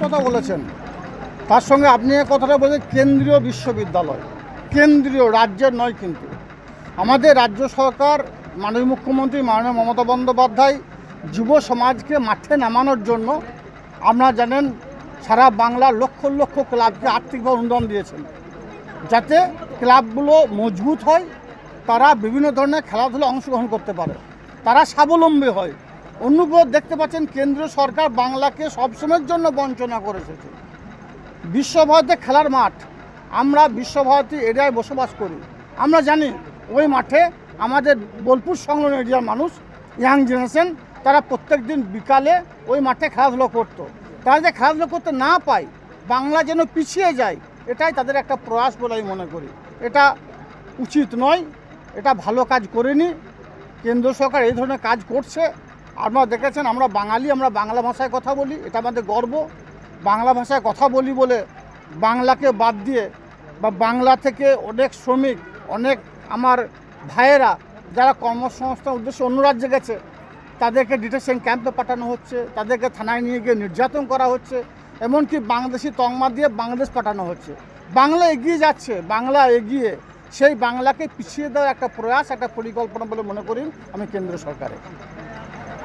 কথা বলেছেন। তার সঙ্গে আপনি কথাটা বলছেন, কেন্দ্রীয় বিশ্ববিদ্যালয়। কেন্দ্রীয়, রাজ্যের নয় কিন্তু। আমাদের রাজ্য সরকার, মাননীয় মুখ্যমন্ত্রী, মাননীয় মমতা বন্দ্যোপাধ্যায়, যুব সমাজকে মাঠে নামানোর জন্য আপনারা জানেন, সারা বাংলার লক্ষ লক্ষ ক্লাবকে আর্থিকভাবে অনুদান দিয়েছেন। যাতে ক্লাবগুলো মজবুত হয়, তারা বিভিন্ন ধরনের খেলাধুলা অংশগ্রহণ করতে পারে। তারা স্বাবলম্বী হয়। অন্যগুলো দেখতে পাচ্ছেন কেন্দ্রীয় সরকার বাংলাকে সবসময়ের জন্য বঞ্চনা করে এসেছে। বিশ্বভারতী খেলার মাঠ। আমরা বিশ্বভারতী এরিয়ায় বসবাস করি। আমরা জানি ওই মাঠে আমাদের বোলপুর সংলগ্ন এরিয়ার মানুষ, ইয়াং জেনারেশন, তারা প্রত্যেক দিন বিকালে ওই মাঠে খেলাধুলো করতো। তারা যে খেলাধুলো করতে না পায়, বাংলা যেন পিছিয়ে যায়, এটাই তাদের একটা প্রয়াস বলে আমি মনে করি। এটা উচিত নয়, এটা ভালো কাজ করেনি। কেন্দ্র সরকার এই ধরনের কাজ করছে। আপনারা দেখেছেন, আমরা বাঙালি, আমরা বাংলা ভাষায় কথা বলি, এটা আমাদের গর্ব। বাংলা ভাষায় কথা বলি বলে বাংলাকে বাদ দিয়ে বা বাংলা থেকে অনেক শ্রমিক, অনেক আমার ভাইয়েরা যারা কর্মসংস্থান উদ্দেশ্যে অন্য রাজ্যে গেছে, তাদেরকে ডিটেশন ক্যাম্পে পাঠানো হচ্ছে, তাদেরকে থানায় নিয়ে গিয়ে নির্যাতন করা হচ্ছে, এমনকি বাংলাদেশি তংমা দিয়ে বাংলাদেশ পাঠানো হচ্ছে। বাংলা এগিয়ে যাচ্ছে, বাংলা এগিয়ে। সেই বাংলাকে পিছিয়ে দেওয়ার একটা প্রয়াস, একটা পরিকল্পনা বলে মনে করি আমি কেন্দ্র সরকারের।